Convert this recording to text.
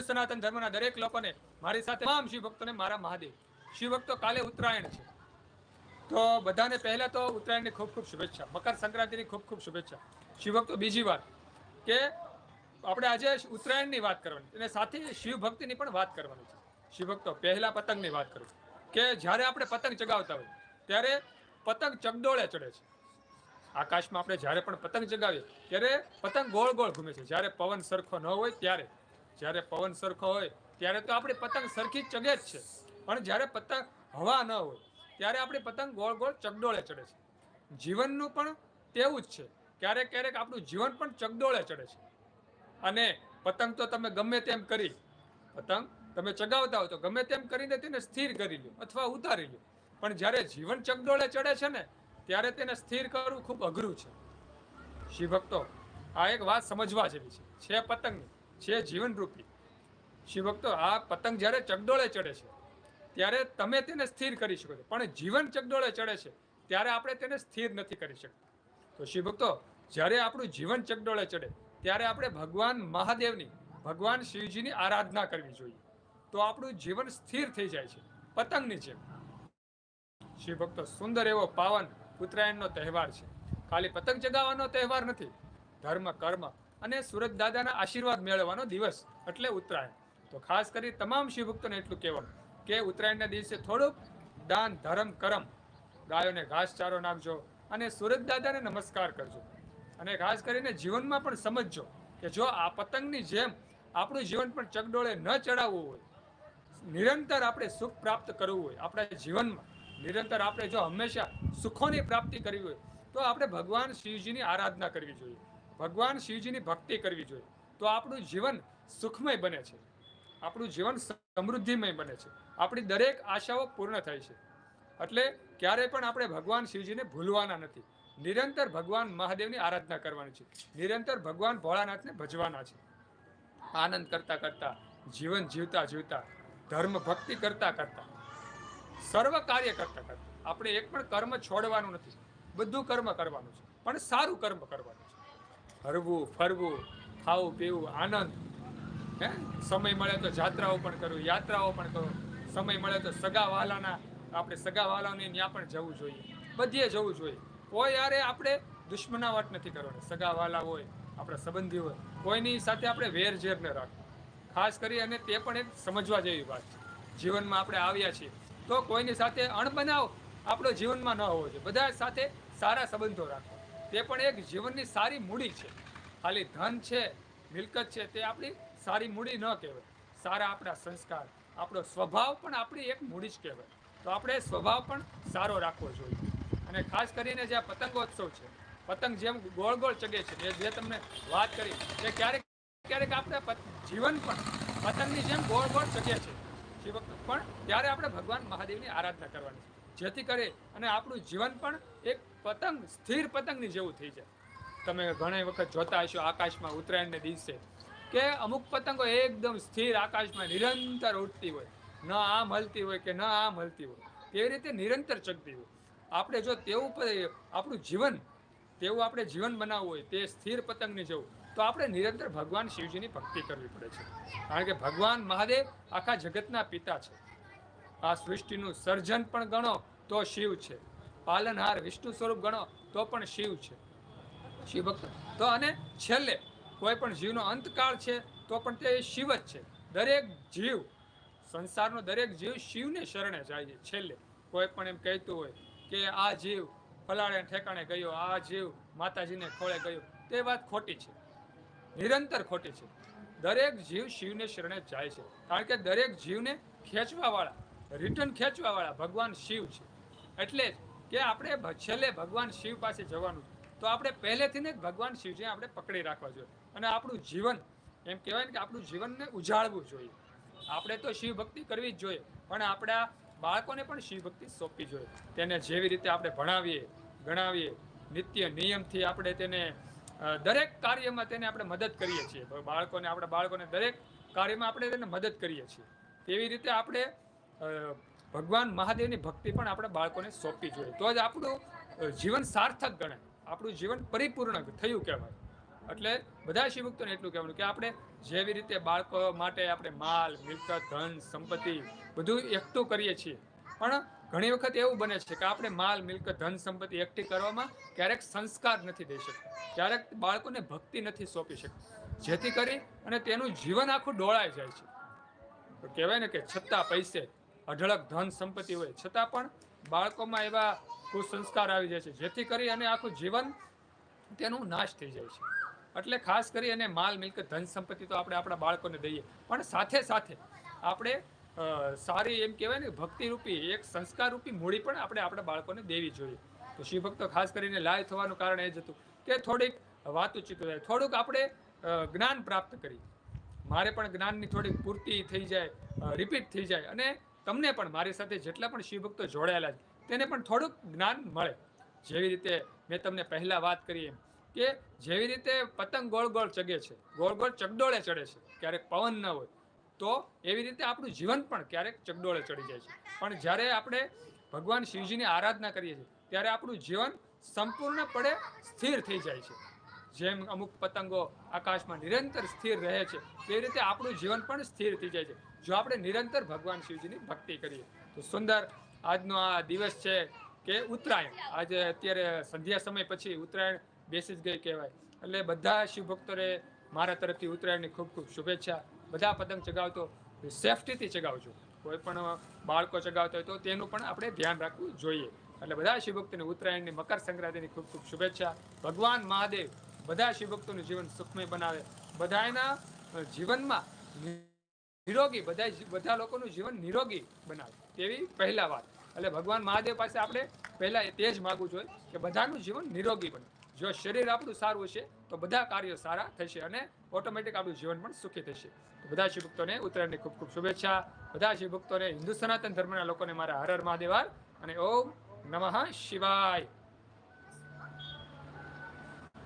હિન્દુ સનાતન ધર્મના દરેક લોકોને મારી સાથે તમામ શિવભક્તોને મારા મહાદેવ. શિવભક્તો કાલે ઉત્તરાયણ છે. તો બધાને પહેલા તો ઉત્તરાયણની ખૂબ ખૂબ શુભેચ્છા. મકર સંક્રાંતિની ખૂબ ખૂબ શુભેચ્છા. શિવભક્તો, બીજી વાત કે આપણે આજે ઉત્તરાયણની વાત કરવાની અને સાથે શિવભક્તિની પણ વાત કરવાની છે. શિવભક્તો, પહેલા પતંગની વાત કરું કે જ્યારે આપણે પતંગ ચગાવતા હોય ત્યારે પતંગ ચગડોળે ચડે છે. આકાશમાં આપણે જ્યારે પણ પતંગ ચગાવીએ, ત્યારે પતંગ ગોળ ગોળ ઘૂમે છે. જ્યારે પવન સરખો ન હોય, ત્યારે જ્યારે પવન સરખો હોય, ત્યારે તો આપણી પતંગ સરખી ચગે જ છે. પણ જ્યારે પતંગ હવા ન હોય, ત્યારે આપણી પતંગ ગોળ ગોળ ચગડોળે ચડે છે. જીવનનું પણ તેવું જ છે. ક્યારેક ક્યારેક આપણું જીવન પણ ચગડોળે ચડે છે. અને પતંગ તો તમે ગમે તેમ કરી, પતંગ તમે ચગાવતા હો તો ગમે તેમ કરીને તેને સ્થિર કરી લો અથવા ઉતારી લો પણ જ્યારે જીવન ચગડોળે ચડે છે ને, ત્યારે તેને સ્થિર કરવું ખૂબ અઘરું છે. શિવભક્તો આ એક વાત સમજવા જેવી છે. છે પતંગની. છે જીવનરૂપી. શિવભક્તો, આ પતંગ જ્યારે ચગડોળે ચડે છે, ત્યારે તમે તેને સ્થિર કરી શકો છો. પણ જીવન ચગડોળે ચડે છે, ત્યારે આપણે તેને સ્થિર નથી કરી શકતા. તો શિવભક્તો, જ્યારે આપણું જીવન ચગડોળે ચડે, ત્યારે આપણે ભગવાન મહાદેવની, ભગવાન શિવજીની આરાધના કરવી જોઈએ. તો આપણું જીવન સ્થિર થઈ જાય છે, પતંગની જેમ. શિવ ભક્તો સુંદર એવો પાવન ઉત્તરાયણનો તહેવાર છે. ખાલી પતંગ ચગાવવાનો તહેવાર નથી. ધર્મ, કર્મ અને સુરત દાદાના આશીર્વાદ મેળવવાનો દિવસ એટલે ઉત્તરાયણ. તો ખાસ કરી તમામ શિવભક્તોને એટલું કહેવાનું કે ઉત્તરાયણના દિવસે થોડુંક દાન, ધર્મ, કરમ ગાયોને ઘાસચારો નાખજો અને સુરત દાદાને નમસ્કાર કરજો. અને ખાસ કરીને જીવનમાં પણ સમજજો કે જો આ પતંગની જેમ આપણું જીવન પણ ચગડોળે ન ચડાવવું હોય, નિરંતર આપણે સુખ પ્રાપ્ત કરવું હોય, આપણા જીવનમાં નિરંતર આપણે જો હંમેશા સુખોની પ્રાપ્તિ કરવી હોય, તો આપણે ભગવાન શિવજીની આરાધના કરવી જોઈએ. ભગવાન શિવજીની ભક્તિ કરવી જોઈએ. તો આપણું જીવન સુખમય બને છે. આપણું જીવન સમૃદ્ધિમય બને છે. આપણી દરેક આશાઓ પૂર્ણ થાય છે. એટલે ક્યારેય પણ આપણે ભગવાન શિવજીને ભૂલવાના નથી. નિરંતર ભગવાન મહાદેવની આરાધના કરવાની છે. નિરંતર ભગવાન ભોળાનાથને ભજવાના છે. આનંદ કરતા કરતા, જીવન જીવતા જીવતા, ધર્મ ભક્તિ કરતા કરતા, સર્વ કાર્ય કરતા કરતા, આપણે એક પણ કર્મ છોડવાનું નથી. બધું કર્મ કરવાનું છે. પણ સારું કર્મ કરવાનું. હરવું, ફરવું, ખાવું, પીવું, આનંદ. હે? સમય મળે તો જાત્રાઓ પણ કરવું યાત્રાઓ પણ કરો. સમય મળે તો સગા વાલાના આપણે સગા વાલાને ત્યાં પણ જવું જોઈએ. બધીએ જવું જોઈએ. કોઈ યારે આપણે દુશ્મનાવટ નથી કરવાની. સગા વાલા હોય, આપણા સંબંધી હોય, કોઈની સાથે આપણે વેર ઝેર ન રાખવું. ખાસ કરી અને તે પણ એક સમજવા જેવી વાત છે. જીવનમાં આપણે આવ્યા છીએ, તો કોઈની સાથે અણબનાવ આપણો જીવનમાં ન હોવો જોઈએ. બધા સાથે સારા સંબંધો રાખવા. તે પણ એક જીવનની સારી મૂડી છે. ખાલી ધન છે, મિલકત છે, તે આપણી સારી મૂડી ન કહેવાય. સારા આપણા સંસ્કાર, આપણો સ્વભાવ પણ આપણી એક મૂડી જ કહેવાય. તો આપણે સ્વભાવ પણ સારો રાખવો જોઈએ. અને ખાસ કરીને જે આ પતંગોત્સવ છે, પતંગ જેમ ગોળ ગોળ ચગે છે, એ જે તમને વાત કરી તે ક્યારેક ક્યારેક આપણે જીવન પણ પતંગની જેમ ગોળ ગોળ ચગે છે. શિવક પણ ત્યારે આપણે ભગવાન મહાદેવની આરાધના કરવાની છે. જેથી કરી અને આપણું જીવન પણ એક પતંગ, સ્થિર પતંગની જેવું થઈ જાય. તમે ઘણી વખત જોતા હશો આકાશમાં ઉત્તરાયણને દિવસે કે અમુક પતંગો એકદમ સ્થિર આકાશમાં નિરંતર ઉડતી હોય. ન આમ હલતી હોય કે ન આમ હલતી હોય. તેવી રીતે નિરંતર ચગતી હોય. આપણે જો તેવું પર આપણું જીવન, તેવું આપણે જીવન બનાવવું હોય, તે સ્થિર પતંગની જેવું, તો આપણે નિરંતર ભગવાન શિવજીની ભક્તિ કરવી પડે છે. કારણ કે ભગવાન મહાદેવ આખા જગતના પિતા છે. આ સૃષ્ટિનું સર્જન પણ ગણો તો શિવ છે. પાલનહાર વિષ્ણુ સ્વરૂપ ગણો તો પણ શિવ છે. શિવ ભક્ત. તો અને છેલ્લે, કોઈ પણ જીવનો અંતકાળ છે તો પણ તે શિવ જ છે. દરેક જીવ, સંસારનો દરેક જીવ શિવને શરણે જાય છે. છેલ્લે, કોઈ પણ એમ કહેતું હોય કે આ જીવ ફલાણે ઠેકાણે ગયો, આ જીવ માતાજીને ખોળે ગયો, તે વાત ખોટી છે. નિરંતર ખોટી છે. દરેક જીવ શિવને શરણે જાય છે. કારણ કે દરેક જીવને ખેંચવા વાળા રિટર્ન ખેંચવા વાળા ભગવાન શિવ છે. એટલે જ કે આપણે છેલ્લે ભગવાન શિવ પાસે જવાનું તો આપણે પહેલેથી જ ભગવાન શિવજી આપણે પકડી રાખવા જોઈએ. અને આપણું જીવન, એમ કહેવાય ને કે આપણું જીવનને ઉજાળવું જોઈએ. આપણે તો શિવ ભક્તિ કરવી જ જોઈએ. પણ આપણા બાળકોને પણ શિવ ભક્તિ સોંપવી જોઈએ. તેને જેવી રીતે આપણે ભણાવીએ, ગણાવીએ, નિત્ય નિયમથી આપણે તેને દરેક કાર્યમાં તેને આપણે મદદ કરીએ છીએ. બાળકોને, આપણા બાળકોને દરેક કાર્યમાં આપણે તેને મદદ કરીએ છીએ. તેવી રીતે આપણે ભગવાન મહાદેવની ભક્તિ પણ આપણે બાળકોને સોંપવી જોઈએ. તો જ આપણું જીવન સાર્થક ગણાય. આપણું જીવન પરિપૂર્ણ થયું કહેવાય. એટલે બધા શિવભક્તોને એટલું કહેવાનું કે આપણે જેવી રીતે બાળકો માટે આપણે માલ, મિલકત, ધન, સંપત્તિ બધું એકઠું કરીએ છીએ. પણ ઘણી વખત એવું બને છે કે આપણે માલ, મિલકત, ધન, સંપત્તિ એકઠી કરવામાં ક્યારેક સંસ્કાર નથી દઈ શકતા. ક્યારેક બાળકોને ભક્તિ નથી સોંપી શકતા. જેથી કરી અને તેનું જીવન આખું ડોળાઈ જાય છે. કહેવાય ને કે છતાં પૈસે અઢળક ધન સંપત્તિ હોય. છતાં પણ બાળકોમાં એવા કુસંસ્કાર આવી જાય છે, જેથી કરી અને આખું જીવન તેનું નાશ થઈ જાય છે. એટલે ખાસ કરી અને માલ મિલકત ધન સંપત્તિ તો આપણે આપણા બાળકોને દઈએ. પણ સાથે સાથે આપણે સારી એમ કહેવાય ને, ભક્તિરૂપી, એક સંસ્કારરૂપી મૂડી પણ આપણે આપણા બાળકોને દેવી જોઈએ. તો શિવભક્તો ખાસ કરીને લાય થવાનું કારણ એ જ હતું કે થોડીક વાતચીત થાય થોડુંક આપણે જ્ઞાન પ્રાપ્ત કરીએ મારે પણ જ્ઞાનની થોડીક પૂર્તિ થઈ જાય રિપીટ થઈ જાય અને તમને પણ મારી સાથે જેટલા પણ શિવભક્તો જોડાયેલા છે, તેને પણ થોડુંક જ્ઞાન મળે. જેવી રીતે મેં તમને પહેલા વાત કરી એમ કે જેવી રીતે પતંગ ગોળ ગોળ ચગે છે, ગોળ ગોળ ચગડોળે ચડે છે, ક્યારેક પવન ન હોય, તો એવી રીતે આપણું જીવન પણ ક્યારેક ચગડોળે ચડી જાય છે. પણ જ્યારે આપણે ભગવાન શિવજીની આરાધના કરીએ છીએ, ત્યારે આપણું જીવન સંપૂર્ણપણે સ્થિર થઈ જાય છે. જેમ અમુક પતંગો આકાશમાં નિરંતર સ્થિર રહે છે, તે રીતે આપણું જીવન પણ સ્થિર થઈ જાય છે. જો આપણે નિરંતર ભગવાન શિવજીની ભક્તિ કરીએ, તો સુંદર આજનો આ દિવસ છે કે ઉત્તરાયણ. આજે અત્યારે સંધ્યા સમય પછી ઉત્તરાયણ બેસી જ ગઈ કહેવાય. એટલે બધા શિવભક્તોને મારા તરફથી ઉત્તરાયણની ખૂબ ખૂબ શુભેચ્છા. બધા પતંગ ચગાવતો, સેફટીથી ચગાવજો. કોઈ પણ બાળકો ચગાવતા હોય તો તેનું પણ આપણે ધ્યાન રાખવું જોઈએ. એટલે બધા શિવભક્તોને ઉત્તરાયણની મકર સંક્રાંતિની ખૂબ ખૂબ શુભેચ્છા. ભગવાન મહાદેવ બધા શિવભક્તોનું જીવન સુખમય બનાવે. બધાના જીવનમાં નિરોગી, બધા બધા લોકોનું જીવન નિરોગી બનાવે. તેવી પહેલા વાત. એટલે ભગવાન મહાદેવ પાસે આપણે પહેલા તે જ માગવું જોઈએ કે બધાનું જીવન નિરોગી બને. જો શરીર આપણું સારું હશે, તો બધા કાર્યો સારા થશે અને ઓટોમેટિક આપણું જીવન પણ સુખી થશે. તો બધા શિવભક્તોને ઉત્તરાયણની ખૂબ ખૂબ શુભેચ્છા. બધા શિવભક્તોને હિન્દુ સનાતન ધર્મના લોકોને મારા હર હર મહાદેવાર અને ઓમ નમઃ શિવાય.